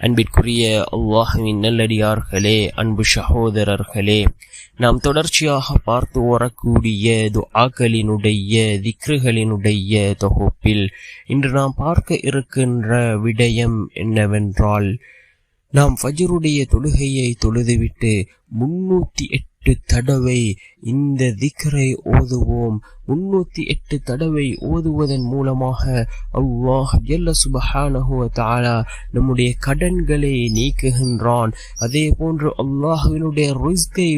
அன்பிற்குரிய அல்லாஹுவின் நல்லடியார்களே அன்பு சகோதரர்களே நாம் தொடர்ச்சியாக பார்த்து வரக்கூடிய துஆக்களினுடைய திக்ருகளினுடைய தொகுப்பில் இன்று நாம் பார்க்க இருக்கின்ற விடயம் என்னவென்றால் நாம் ஃபஜ்ருடைய தொழுகையை தொழுதுவிட்டு முன்னூற்றி எட்டு எட்டு தடவை இந்த திக்கரை ஓதுவோம். முன்னூத்தி எட்டு தடவை ஓதுவதன் மூலமாக அல்லாஹ் ஜல்ல சுபஹானஹுவ தாலா நம்முடைய கடன்களை நீக்குகின்றான். அதே போன்று அல்லாஹுவினுடைய ரிஸ்கை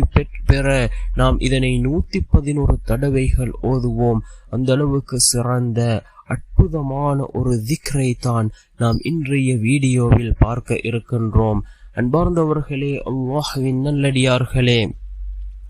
பெற நாம் இதனை நூத்தி பதினோரு தடவைகள் ஓதுவோம். அந்த அளவுக்கு சிறந்த அற்புதமான ஒரு திக்ரை தான் நாம் இன்றைய வீடியோவில் பார்க்க இருக்கின்றோம். அன்பார்ந்தவர்களே அல்லாஹுவின் நல்லடியார்களே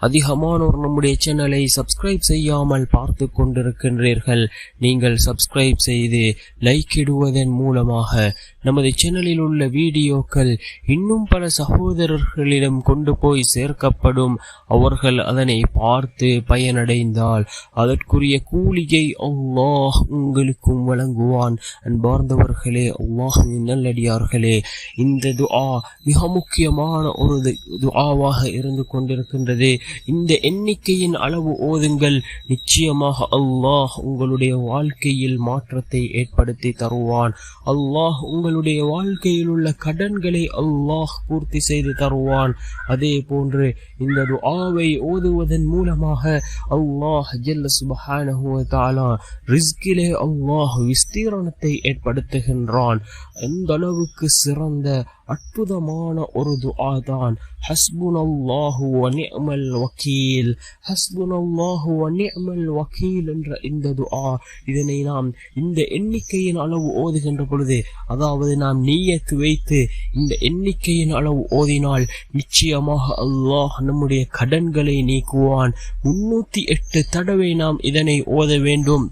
அதிகமானோர் நம்முடைய சேனலை சப்ஸ்கிரைப் செய்யாமல் பார்த்து கொண்டிருக்கின்றீர்கள். நீங்கள் சப்ஸ்கிரைப் செய்து லைக் இடுவதன் மூலமாக நமது சேனலில் உள்ள வீடியோக்கள் இன்னும் பல சகோதரர்களிடம் கொண்டு போய் சேர்க்கப்படும். அவர்கள் அதனை பார்த்து பயனடைந்தால் அதற்குரிய கூலியை அல்லாஹ் உங்களுக்கும் வழங்குவான். அன்பார்ந்தவர்களே அல்லாஹின் நல்லடியார்களே இந்த துஆ மிக முக்கியமான ஒரு துஆவாக இருந்து கொண்டிருக்கின்றது. இந்த எண்ணிக்கையின் அளவு ஓதுங்கள். நிச்சயமாக அல்லாஹ் உங்களுடைய வாழ்க்கையில் மாற்றத்தை ஏற்படுத்தி தருவான். அல்லாஹ் உங்களுடைய வாழ்க்கையில் உள்ள கடன்களை அல்லாஹ் பூர்த்தி செய்து தருவான். அதே போன்று இந்த ஆவை ஓதுவதன் மூலமாக அல்லாஹ் ஜல்ல சுபஹானா ரிஸ்கிலே அல்லாஹ் விஸ்தீரணத்தை ஏற்படுத்துகின்றான். எந்த அளவுக்கு சிறந்த அற்புதமான ஒரு துஆ தான். ஹஸ்புன் அல்லாஹு வ நிஅமல் வக்கீல். ஹஸ்புன் அல்லாஹு வ நிஅமல் வக்கீல் என்ற இந்த துஆ இதனை நாம் இந்த எண்ணிக்கையின் அளவு ஓதுகின்ற பொழுது அதாவது நாம் நீயத்து வைத்து இந்த எண்ணிக்கையின் அளவு ஓதினால் நிச்சயமாக அல்லாஹ் நம்முடைய கடன்களை நீக்குவான். முன்னூத்தி எட்டு தடவை நாம் இதனை ஓத வேண்டும்.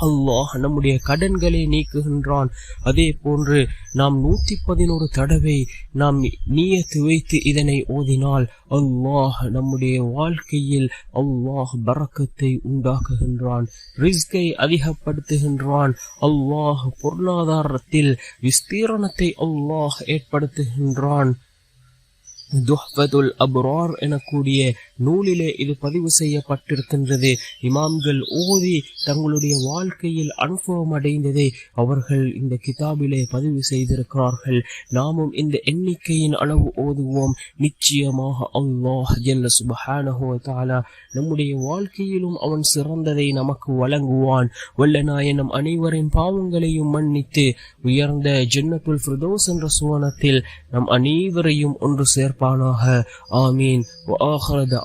அல்லாஹ் நம்முடைய கடன்களை நீக்குகின்றான். அதே போன்று நாம் நூத்தி பதினோரு தடவை நாம் நீயத்து வைத்து இதனை ஓதினால் அல்லாஹ் நம்முடைய வாழ்க்கையில் அல்லாஹ் பறக்கத்தை உண்டாக்குகின்றான். ரிஸ்கை அதிகப்படுத்துகின்றான். அல்லாஹ் பொருளாதாரத்தில் விஸ்தீரணத்தை அல்லாஹ் ஏற்படுத்துகின்றான். துஹ்பதுல் அப்ரார் எனக்கூடிய நூலிலே இது பதிவு செய்யப்பட்டிருக்கின்றது. இமாம்கள் ஓதி தங்களுடைய வாழ்க்கையில் அனுபவம் அடைந்ததை அவர்கள் இந்த கிதாபிலே பதிவு செய்திருக்கிறார்கள். நாமும் இந்த எண்ணிக்கையின் அளவு ஓதுவோம். நிச்சயமாக அல்லாஹ் ஜல்ல சுபஹானஹோ தாலா நம்முடைய வாழ்க்கையிலும் அவன் சிறந்ததை நமக்கு வழங்குவான். வல்லநாய நம் அனைவரின் பாவங்களையும் மன்னித்து உயர்ந்த ஜன்னத்துல் ஃபிரதோஸ் என்ற சுவனத்தில் நம் அனைவரையும் ஒன்று சேர்ப்பானாக. ஆமீன். ஆஹ்ரத